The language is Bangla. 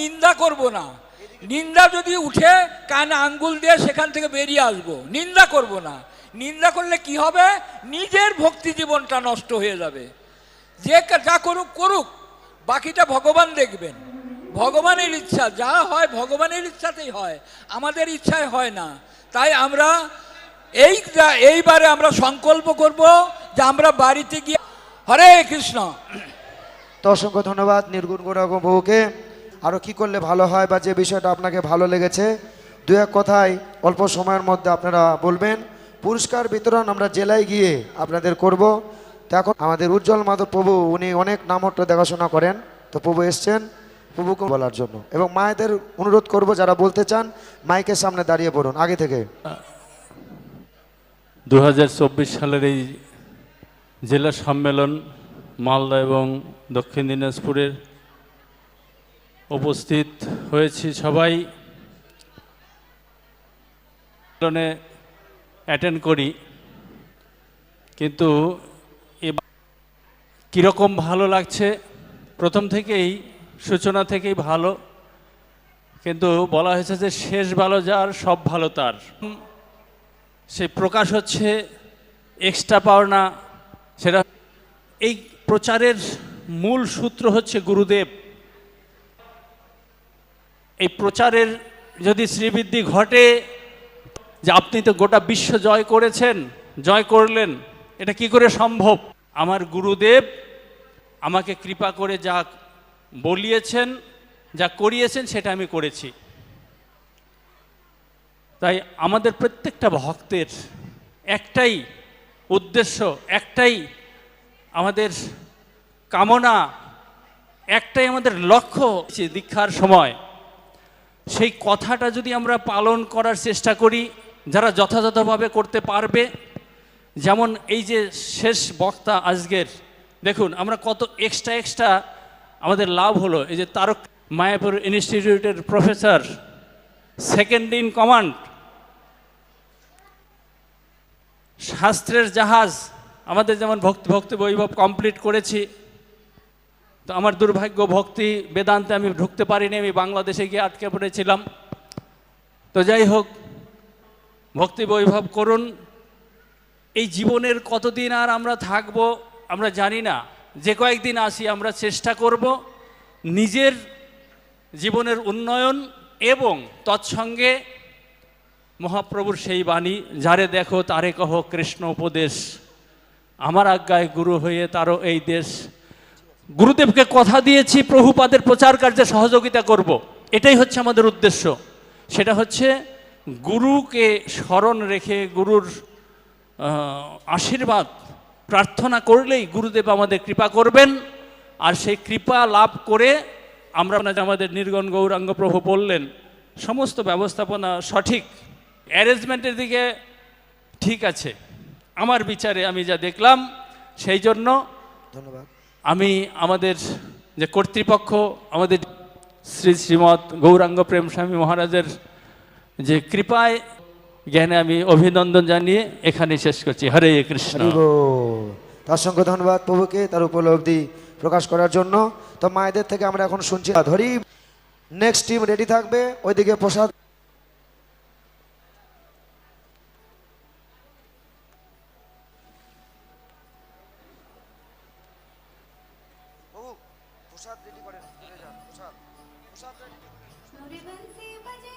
নিন্দা করব না। নিন্দা যদি উঠে, কানে আঙ্গুল দিয়ে সেখান থেকে বেরিয়ে আসব। নিন্দা করব না। নিন্দা করলে কি হবে? নিজের ভক্তি জীবনটা নষ্ট হয়ে যাবে। যে যা করুক করুক। বাকিটা ভগবান দেখবেন। ভগবানের ইচ্ছা। যা হয় ভগবানের ইচ্ছাতেই হয়। আমাদের ইচ্ছায় হয় না। তাই আমরা এই এইবারে আমরা সংকল্প করব যে আমরা বাড়িতে গিয়ে হরে কৃষ্ণ। তো অসংখ্য ধন্যবাদ, নির্গুণ গুণাগম বহুকে আরও কি করলে ভালো হয় বা যে বিষয়টা আপনাকে ভালো লেগেছে? দু এক কথায় অল্প সময়ের মধ্যে আপনারা বলবেন। পুরস্কার বিতরণ আমরা জেলায় গিয়ে আপনাদের করব। তো এখন আমাদের উজ্জ্বল মাধব প্রভু, উনি অনেক নামত্ব দেখাশোনা করেন। তো প্রভু এসছেন প্রভুকে বলার জন্য। এবং মায়েদের অনুরোধ করব, যারা বলতে চান, মাইকের সামনে দাঁড়িয়ে পড়ুন, আগে থেকে। দু হাজার চব্বিশ সালের এই জেলা সম্মেলন মালদা এবং দক্ষিণ দিনাজপুরের উপস্থিত হয়েছি সবাই। অ্যাটেন্ড করি। কিন্তু কীরকম ভালো লাগছে? প্রথম থেকেই, সূচনা থেকেই ভালো। কিন্তু বলা হয়েছে যে শেষ ভালো যার, সব ভালো তার। সে প্রকাশ হচ্ছে এক্সট্রা পাওনা সেটা এই প্রচারের মূল সূত্র হচ্ছে গুরুদেব। এই প্রচারের যদি শ্রীবৃদ্ধি ঘটে যে আপনি তো গোটা বিশ্ব জয় করেছেন, জয় করলেন, এটা কি করে সম্ভব? আমার গুরুদেব আমাকে কৃপা করে যা বলিয়েছেন, যা করিয়েছেন, সেটা আমি করেছি। তাই আমাদের প্রত্যেকটা ভক্তের একটাই উদ্দেশ্য, একটাই আমাদের কামনা, একটাই আমাদের লক্ষ্য, দীক্ষার সময়। সেই কথাটা যদি আমরা পালন করার চেষ্টা করি, যারা যথাযথভাবে করতে পারবে, যেমন এই যে শেষ বক্তা আজকের, দেখুন আমরা কত এক্সট্রা এক্সট্রা আমাদের লাভ হলো। এই যে তারক মায়াপুর ইনস্টিটিউটের প্রফেসর সেকেন্ড ইন কমান্ড শাস্ত্রের জাহাজ, আমাদের যেমন ভক্তি ভক্তি বৈভব কমপ্লিট করেছি তো আমার দুর্ভাগ্য ভক্তি বেদান্তে আমি ঢুকতে পারিনি, আমি বাংলাদেশে গিয়ে আটকে পড়েছিলাম। তো যাই হোক, ভক্তি বৈভব করুন। এই জীবনের কতদিন আর আমরা থাকব, আমরা জানি না। যে কয়েকদিন আসি, আমরা চেষ্টা করব নিজের জীবনের উন্নয়ন এবং তৎসঙ্গে মহাপ্রভুর সেই বাণী, যারে দেখো তারে কহ কৃষ্ণ উপদেশ। আমার আজ্ঞায় গুরু হয়ে তারও এই দেশ। গুরুদেবকে কথা দিয়েছি, প্রভুপাদের প্রচার কার্যে সহযোগিতা করব। এটাই হচ্ছে আমাদের উদ্দেশ্য। সেটা হচ্ছে গুরুকে স্মরণ রেখে গুরুর আশীর্বাদ, প্রার্থনা করলেই গুরুদেব আমাদের কৃপা করবেন। আর সেই কৃপা লাভ করে আমরা আমাদের নির্গণ গৌরাঙ্গ প্রভু বললেন, সমস্ত ব্যবস্থাপনা সঠিক, অ্যারেঞ্জমেন্টের দিকে ঠিক আছে। আমার বিচারে আমি যা দেখলাম, সেই জন্য ধন্যবাদ। আমি আমাদের যে কর্তৃপক্ষ, আমাদের শ্রী শ্রীমৎ গৌরাঙ্গ প্রেম স্বামী মহারাজের যে কৃপায়, জ্ঞানে আমি অভিনন্দন জানিয়ে এখানে শেষ করছি। হরে কৃষ্ণ। তার সঙ্গে ধন্যবাদ প্রভুকে তার উপলব্ধি প্রকাশ করার জন্য। তো মায়েদের থেকে আমরা এখন শুনছি ধরি। নেক্সট টিম রেডি থাকবে, ওইদিকে প্রসাদ। প্রসাদ রেডি করেন প্রসাদ প্রসাদ রেডি मोरे